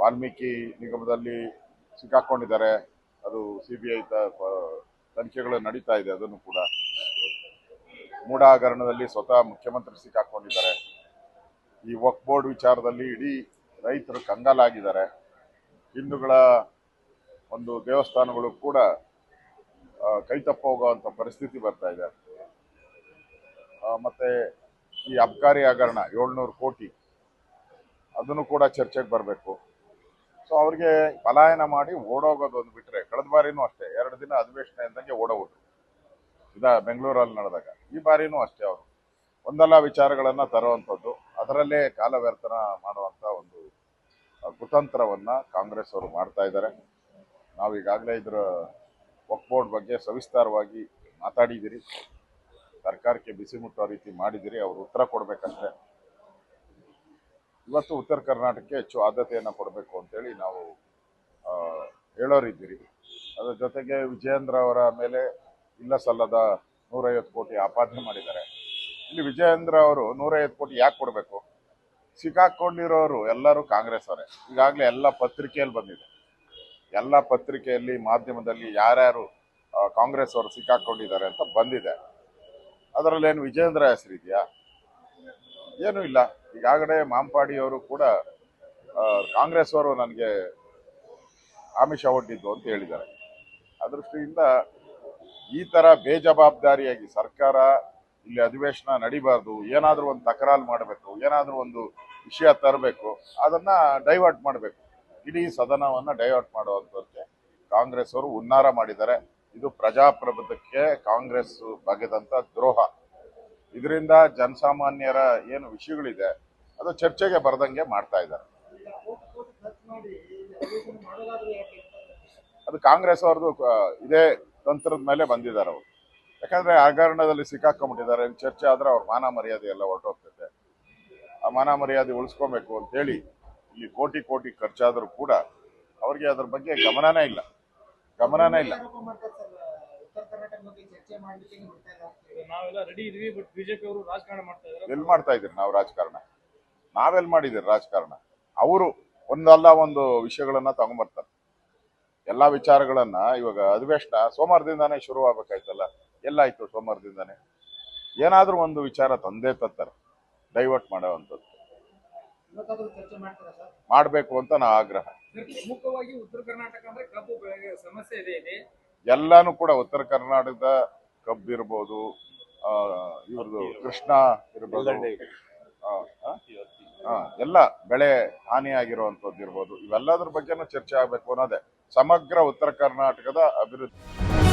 ವಾಲ್ಮೀಕಿ ನಿಗಮದಲ್ಲಿ ಸಿಕ್ಕಾಕೊಂಡಿದ್ದಾರೆ. ಅದು C B I ತನಿಖೆಗಳು ನಡೀತಾ ಇದೆ, ಅದನ್ನು ಕೂಡ. ಮೂಡಾಗರಣದಲ್ಲಿ ಸ್ವತಃ ಮುಖ್ಯಮಂತ್ರಿ ಸಿಕ್ಕಾಕೊಂಡಿದ್ದಾರೆ. ಈ ವಕ್ ಬೋರ್ಡ್ ವಿಚಾರದಲ್ಲಿ ಇಡೀ ರೈತರು ಕಂಗಾಲಾಗಿದ್ದಾರೆ. ಹಿಂದೂಗಳ ಒಂದು ದೇವಸ್ಥಾನಗಳು ಕೂಡ ಕೈತಪ್ಪ ಹೋಗುವಂತ ಪರಿಸ್ಥಿತಿ ಬರ್ತಾ ಇದೆ. ಮತ್ತೆ ಈ ಅಬ್ಕಾರಿ ಹಗರಣ ಏಳ್ನೂರು ಕೋಟಿ, ಅದನ್ನು ಕೂಡ ಚರ್ಚೆಗೆ ಬರಬೇಕು. ಸೊ ಅವ್ರಿಗೆ ಪಲಾಯನ ಮಾಡಿ ಓಡೋಗೋದು ಒಂದು ಬಿಟ್ರೆ, ಕಳೆದ ಬಾರಿನೂ ಅಷ್ಟೇ, ಎರಡು ದಿನ ಅಧಿವೇಶನ ಇದ್ದಂಗೆ ಓಡೋಗ್ಬಿಟ್ರು ಇದ ಬೆಂಗಳೂರಲ್ಲಿ ನಡೆದಾಗ. ಈ ಬಾರಿನೂ ಅಷ್ಟೇ ಅವರು. ಒಂದಲ್ಲ ವಿಚಾರಗಳನ್ನ ತರುವಂಥದ್ದು, ಅದರಲ್ಲೇ ಕಾಲ ವ್ಯರ್ಥನ ಮಾಡುವಂತ ಒಂದು ಕುತಂತ್ರವನ್ನ ಕಾಂಗ್ರೆಸ್ ಅವರು ಮಾಡ್ತಾ ಇದ್ದಾರೆ. ನಾವು ಈಗಾಗಲೇ ಇದರ ವಕ್ ಬೋರ್ಡ್ ಬಗ್ಗೆ ಸವಿಸ್ತಾರವಾಗಿ ಮಾತಾಡಿದಿರಿ. ಸರ್ಕಾರಕ್ಕೆ ಬಿಸಿ ಮುಟ್ಟೋ ರೀತಿ ಮಾಡಿದಿರಿ, ಅವರು ಉತ್ತರ ಕೊಡ್ಬೇಕಷ್ಟೇ. ಇವತ್ತು ಉತ್ತರ ಕರ್ನಾಟಕಕ್ಕೆ ಹೆಚ್ಚು ಆದ್ಯತೆಯನ್ನು ಕೊಡಬೇಕು ಅಂತೇಳಿ ನಾವು ಹೇಳೋರಿದ್ದೀರಿ. ಅದರ ಜೊತೆಗೆ ವಿಜಯೇಂದ್ರ ಅವರ ಮೇಲೆ ಇಲ್ಲ ಸಲ್ಲದ ನೂರೈವತ್ತು ಕೋಟಿ ಆಪಾದನೆ ಮಾಡಿದ್ದಾರೆ. ಇಲ್ಲಿ ವಿಜಯೇಂದ್ರ ಅವರು ನೂರೈವತ್ತು ಕೋಟಿ ಯಾಕೆ ಕೊಡಬೇಕು? ಸಿಕ್ಕಾಕೊಂಡಿರೋರು ಎಲ್ಲರೂ ಕಾಂಗ್ರೆಸ್ ಅವರೇ ಈಗಾಗಲೇ ಎಲ್ಲ ಪತ್ರಿಕೆಯಲ್ಲಿ ಬಂದಿದೆ. ಎಲ್ಲ ಪತ್ರಿಕೆಯಲ್ಲಿ, ಮಾಧ್ಯಮದಲ್ಲಿ ಯಾರ್ಯಾರು ಕಾಂಗ್ರೆಸ್ ಅವರು ಸಿಕ್ಕಾಕೊಂಡಿದ್ದಾರೆ ಅಂತ ಬಂದಿದೆ. ಅದರಲ್ಲೇನು ವಿಜಯೇಂದ್ರ ಹೆಸರಿದೆಯಾ? ಏನೂ ಇಲ್ಲ. ಈಗಾಗಲೇ ಮಾಂಪಾಡಿ ಅವರು ಕೂಡ ಕಾಂಗ್ರೆಸ್ ಅವರು ನನಗೆ ಆಮಿಷ ಒಡ್ಡಿದ್ದು ಅಂತ ಹೇಳಿದ್ದಾರೆ. ಆ ಈ ತರ ಬೇಜವಾಬ್ದಾರಿಯಾಗಿ ಸರ್ಕಾರ ಇಲ್ಲಿ ಅಧಿವೇಶನ ನಡಿಬಾರ್ದು, ಏನಾದರೂ ಒಂದು ತಕರಾರು ಮಾಡಬೇಕು, ಏನಾದರೂ ಒಂದು ವಿಷಯ ತರಬೇಕು, ಅದನ್ನ ಡೈವರ್ಟ್ ಮಾಡಬೇಕು. ಇಡೀ ಸದನವನ್ನ ಡೈವರ್ಟ್ ಮಾಡುವಂಥದ್ದಕ್ಕೆ ಕಾಂಗ್ರೆಸ್ ಅವರು ಹುನ್ನಾರ ಮಾಡಿದ್ದಾರೆ. ಇದು ಪ್ರಜಾಪ್ರಭುತ್ವಕ್ಕೆ ಕಾಂಗ್ರೆಸ್ ಬಗೆದಂಥ ದ್ರೋಹ. ಇದರಿಂದ ಜನಸಾಮಾನ್ಯರ ಏನು ವಿಷಯಗಳಿದೆ, ಅದು ಚರ್ಚೆಗೆ ಬರದಂಗೆ ಮಾಡ್ತಾ ಇದ್ದಾರೆ. ಅದು ಕಾಂಗ್ರೆಸ್ ಅವ್ರದ್ದು ಇದೇ ತಂತ್ರದ ಮೇಲೆ ಬಂದಿದ್ದಾರೆ ಅವರು. ಯಾಕಂದ್ರೆ ಹಗರಣದಲ್ಲಿ ಸಿಕ್ಕಾಕೊಂಡ್ಬಿಟ್ಟಿದ್ದಾರೆ. ಇನ್ನು ಚರ್ಚೆ ಆದ್ರೆ ಅವ್ರ ಮಾನ ಮರ್ಯಾದೆ ಎಲ್ಲ ಹೊರಟೋಗ್ತದೆ. ಆ ಮಾನ ಮರ್ಯಾದೆ ಉಳಿಸ್ಕೊಬೇಕು ಅಂತ ಹೇಳಿ, ಇಲ್ಲಿ ಕೋಟಿ ಕೋಟಿ ಖರ್ಚಾದರೂ ಕೂಡ ಅವ್ರಿಗೆ ಅದ್ರ ಬಗ್ಗೆ ಗಮನನೇ ಇಲ್ಲ. ಗಮನನೇ ಇಲ್ಲ. ನಾವೆಲ್ಲ ರೆಡಿ ಇದೀವಿ ಬಟ್ ಬಿಜೆಪಿ ಅವರು ರಾಜಕಾರಣ ಮಾಡ್ತಾ ಇದ್ದಾರೆ. ಎಲ್ಲಿ ಮಾಡ್ತಾ ಇದ್ದೀರಿ ನಾವು ರಾಜಕಾರಣ? ನಾವೆಲ್ಲಿ ಮಾಡಿದ್ದೀರಿ ರಾಜಕಾರಣ? ಅವರು ಒಂದಲ್ಲ ಒಂದು ವಿಷಯಗಳನ್ನ ತಗೊಂಡ್ಬರ್ತಾರೆ ಎಲ್ಲಾ ವಿಚಾರಗಳನ್ನ ಇವಾಗ ಅಧಿವೇಶನ ಸೋಮವಾರದಿಂದಾನೇ ಶುರು ಆಗ್ಬೇಕಾಯ್ತಲ್ಲ ಎಲ್ಲಾಯ್ತು ಸೋಮವಾರದಿಂದಾನೆ? ಏನಾದ್ರೂ ಒಂದು ವಿಚಾರ ತಂದೆ ತತ್ತಾರೆ ಡೈವರ್ಟ್ ಮಾಡೋವಂಥದ್ದು. ಮಾಡಬೇಕು ಅಂತ ನಾ ಆಗ್ರಹ. ಪ್ರಮುಖವಾಗಿ ಉತ್ತರ ಕರ್ನಾಟಕ ಅಂದ್ರೆ ಕಬ್ಬು ಸಮಸ್ಯೆ ಇದೆ ಎಲ್ಲಾನು ಕೂಡ ಉತ್ತರ ಕರ್ನಾಟಕದ ಕಬ್ಬು ಇರ್ಬೋದು ಆ, ಇವ್ರದ್ದು ಕೃಷ್ಣ ಇರ್ಬೋದು. ಎಲ್ಲ ಬೆಳೆ ಹಾನಿಯಾಗಿರುವಂಥದ್ದು ಇರ್ಬೋದು ಇವೆಲ್ಲದ್ರ ಬಗ್ಗೆನೂ ಚರ್ಚೆ ಆಗ್ಬೇಕು ಅನ್ನೋದೇ. ಸಮಗ್ರ ಉತ್ತರ ಕರ್ನಾಟಕದ ಅಭಿವೃದ್ಧಿ.